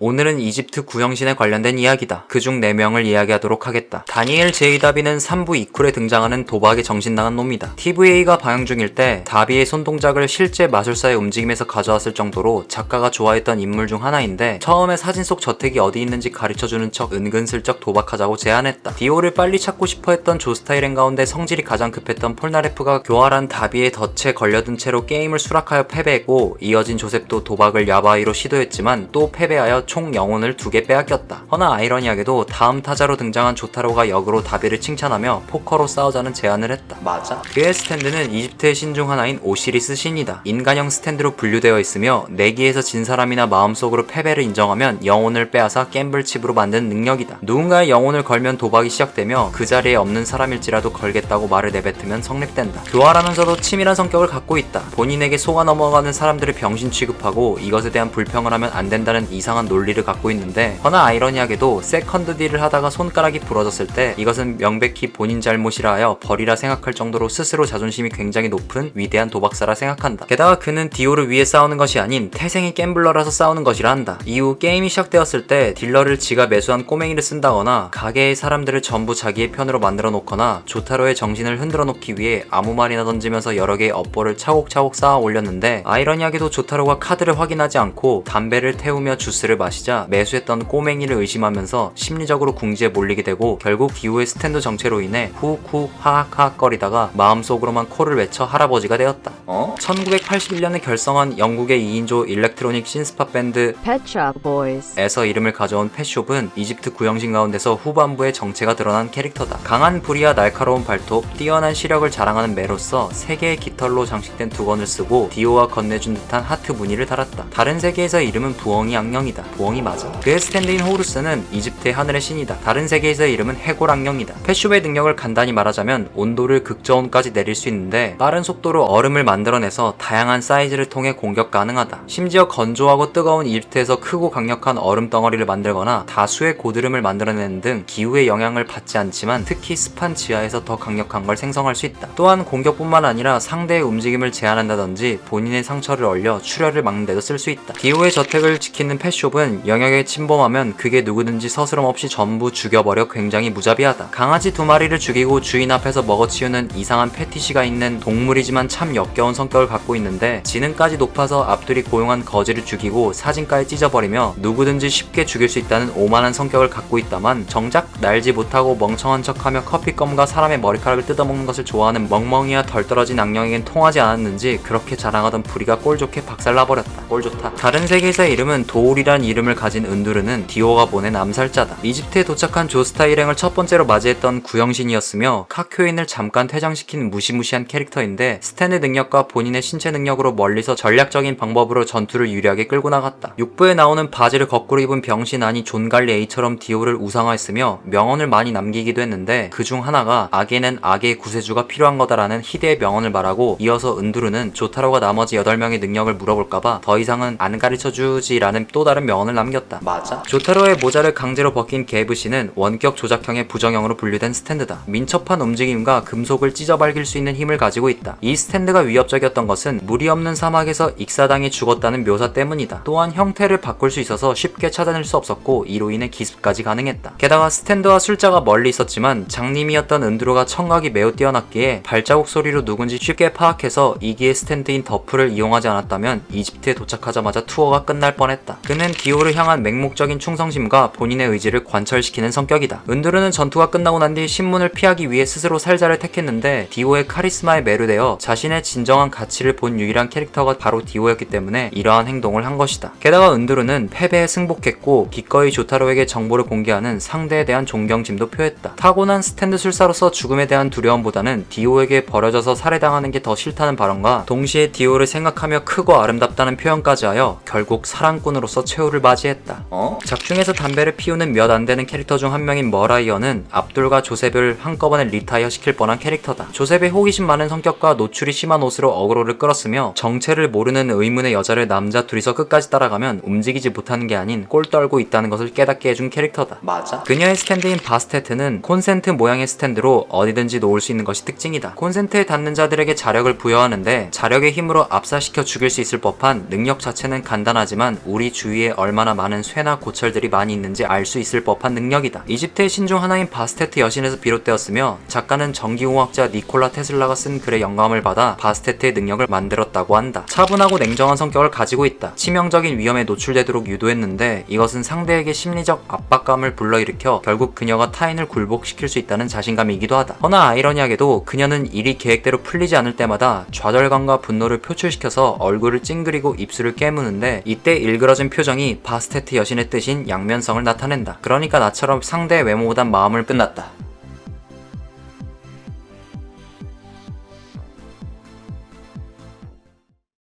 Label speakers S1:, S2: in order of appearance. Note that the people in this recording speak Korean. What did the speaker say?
S1: 오늘은 이집트 구형신에 관련된 이야기다. 그중 4명을 이야기하도록 하겠다. 다니엘 제이 다비는 3부 이쿨에 등장하는 도박에 정신나간 놈이다. TVA가 방영 중일 때 다비의 손동작을 실제 마술사의 움직임에서 가져왔을 정도로 작가가 좋아했던 인물 중 하나인데 처음에 사진 속 저택이 어디 있는지 가르쳐주는 척 은근슬쩍 도박하자고 제안했다. 디오를 빨리 찾고 싶어 했던 조스타일행 가운데 성질이 가장 급했던 폴나레프가 교활한 다비의 덫에 걸려든 채로 게임을 수락하여 패배했고 이어진 조셉도 도박을 야바이로 시도했지만 또 패배하여 총 영혼을 두 개 빼앗겼다. 허나 아이러니하게도 다음 타자로 등장한 조타로가 역으로 다비를 칭찬하며 포커로 싸우자는 제안을 했다. 맞아. 그의 스탠드는 이집트의 신 중 하나인 오시리스 신이다. 인간형 스탠드로 분류되어 있으며 내기에서 진 사람이나 마음속으로 패배를 인정하면 영혼을 빼앗아 갬블칩으로 만드는 능력이다. 누군가의 영혼을 걸면 도박이 시작되며 그 자리에 없는 사람일지라도 걸겠다고 말을 내뱉으면 성립된다. 교활하면서도 치밀한 성격을 갖고 있다. 본인에게 속아 넘어가는 사람들을 병신 취급하고 이것에 대한 불평을 하면 안 된다는 이상한 논리를 갖고 있는데 허나 아이러니하게도 세컨드 딜을 하다가 손가락이 부러졌을 때 이것은 명백히 본인 잘못이라 하여 벌이라 생각할 정도로 스스로 자존심이 굉장히 높은 위대한 도박사라 생각한다. 게다가 그는 디오를 위해 싸우는 것이 아닌 태생이 갬블러라서 싸우는 것이라 한다. 이후 게임이 시작되었을 때 딜러를 지가 매수한 꼬맹이를 쓴다거나 가게의 사람들을 전부 자기의 편으로 만들어 놓거나 조타로의 정신을 흔들어 놓기 위해 아무 말이나 던지면서 여러 개의 업보를 차곡차곡 쌓아 올렸는데 아이러니하게도 조타로가 카드를 확인하지 않고 담배를 태우며 주스를 마시자 매수했던 꼬맹이를 의심하면서 심리적으로 궁지에 몰리게 되고 결국 디오의 스탠드 정체로 인해 후후 하악하악거리다가 마음속으로만 코를 외쳐 할아버지가 되었다. 어? 1981년에 결성한 영국의 2인조 일렉트로닉 신스팝 밴드
S2: Pet Shop Boys.
S1: 에서 이름을 가져온 펫숍은 이집트 구형신 가운데서 후반부의 정체가 드러난 캐릭터다. 강한 불이와 날카로운 발톱, 뛰어난 시력을 자랑하는 매로서 세 개의 깃털로 장식된 두건을 쓰고 디오와 건네준 듯한 하트 무늬를 달았다. 다른 세계에서 이름은 부엉이 악령이다. 부엉이 맞아. 그의 스탠드인 호루스는 이집트의 하늘의 신이다. 다른 세계에서 이름은 해골 악령이다. 펫숍의 능력을 간단히 말하자면 온도를 극저온까지 내릴 수 있는데 빠른 속도로 얼음을 만들어내서 다양한 사이즈를 통해 공격 가능하다. 심지어 건조하고 뜨거운 이집트에서 크고 강력한 얼음 덩어리를 만들거나 다수의 고드름을 만들어내는 등 기후의 영향을 받지 않지만 특히 습한 지하에서 더 강력한 걸 생성할 수 있다. 또한 공격뿐만 아니라 상대의 움직임을 제한한다든지 본인의 상처를 얼려 출혈을 막는 데도 쓸 수 있다. 디오의 저택을 지키는 펫숍은 영역에 침범하면 그게 누구든지 서스럼 없이 전부 죽여버려 굉장히 무자비하다. 강아지 두 마리를 죽이고 주인 앞에서 먹어치우는 이상한 패티시가 있는 동물이지만 참 역겨운 성격을 갖고 있는데 지능까지 높아서 앞둘이 고용한 거지를 죽이고 사진까지 찢어버리며 누구든지 쉽게 죽일 수 있다는 오만한 성격을 갖고 있다만 정작 날지 못하고 멍청한 척하며 커피껌과 사람의 머리카락을 뜯어먹는 것을 좋아하는 멍멍이와 덜 떨어진 악령에겐 통하지 않았는지 그렇게 자랑하던 부리가 꼴 좋게 박살나버렸다. 꼴 좋다. 다른 세계에서의 이름은 도울이란 이름 을 가진 은두르는 디오가 보낸 암살자다. 이집트에 도착한 조스타 일행을 첫 번째로 맞이했던 구형신이었으며 카큐인을 잠깐 퇴장시킨 무시무시한 캐릭터인데 스탠의 능력과 본인의 신체 능력으로 멀리서 전략적인 방법으로 전투를 유리하게 끌고 나갔다. 6부에 나오는 바지를 거꾸로 입은 병신 아니 존갈리 A처럼 디오를 우상화했으며 명언을 많이 남기기도 했는데 그 중 하나가 악에는 악의 구세주가 필요한 거다라는 희대의 명언을 말하고 이어서 은두르는 조타로가 나머지 8명의 능력을 물어볼까봐 더 이상은 안 가르쳐주지라는 또 다른 명언 을 남겼다. 맞아? 조타로의 모자를 강제로 벗긴 게브시는 원격 조작형의 부정형으로 분류된 스탠드다. 민첩한 움직임과 금속을 찢어발길 수 있는 힘을 가지고 있다. 이 스탠드가 위협적이었던 것은 물이 없는 사막에서 익사당해 죽었다는 묘사 때문이다. 또한 형태를 바꿀 수 있어서 쉽게 찾아낼 수 없었고 이로 인해 기습까지 가능했다. 게다가 스탠드와 술자가 멀리 있었지만 장님이었던 은드로가 청각이 매우 뛰어났기에 발자국 소리로 누군지 쉽게 파악해서 이기의 스탠드인 더프를 이용하지 않았다면 이집트에 도착하자마자 투어가 끝날 뻔했다. 그는 디오를 향한 맹목적인 충성심과 본인의 의지를 관철시키는 성격이다. 은드르는 전투가 끝나고 난 뒤 신문을 피하기 위해 스스로 살자를 택했는데 디오의 카리스마에 매료되어 자신의 진정한 가치를 본 유일한 캐릭터가 바로 디오였기 때문에 이러한 행동을 한 것이다. 게다가 은드르는 패배에 승복했고 기꺼이 조타로에게 정보를 공개하는 상대에 대한 존경심도 표했다. 타고난 스탠드 술사로서 죽음에 대한 두려움보다는 디오에게 버려져서 살해당하는 게 더 싫다는 발언과 동시에 디오를 생각하며 크고 아름답다는 표현까지 하여 결국 사랑꾼으로서 최후를 맞이했다. 어? 작중에서 담배를 피우는 몇 안 되는 캐릭터 중 한 명인 머라이어는 압둘과 조셉을 한꺼번에 리타이어 시킬 뻔한 캐릭터다. 조셉의 호기심 많은 성격과 노출이 심한 옷으로 어그로를 끌었으며 정체를 모르는 의문의 여자를 남자 둘이서 끝까지 따라가면 움직이지 못하는 게 아닌 꼴 떨고 있다는 것을 깨닫게 해준 캐릭터다. 맞아. 그녀의 스탠드인 바스테트는 콘센트 모양의 스탠드로 어디든지 놓을 수 있는 것이 특징이다. 콘센트에 닿는 자들에게 자력을 부여하는데 자력의 힘으로 압사시켜 죽일 수 있을 법한 능력 자체는 간단하지만 우리 주위에 얼마나 많은 쇠나 고철들이 많이 있는지 알 수 있을 법한 능력이다. 이집트의 신중 하나인 바스테트 여신에서 비롯되었으며 작가는 전기공학자 니콜라 테슬라가 쓴 글의 영감을 받아 바스테트의 능력을 만들었다고 한다. 차분하고 냉정한 성격을 가지고 있다. 치명적인 위험에 노출되도록 유도했는데 이것은 상대에게 심리적 압박감을 불러일으켜 결국 그녀가 타인을 굴복시킬 수 있다는 자신감이기도 하다. 허나 아이러니하게도 그녀는 일이 계획대로 풀리지 않을 때마다 좌절감과 분노를 표출시켜서 얼굴을 찡그리고 입술을 깨무는데 이때 일그러진 표정이 바스테트 여신의 뜻인 양면성을 나타낸다. 그러니까 나처럼 상대의 외모보단 마음을 끝났다.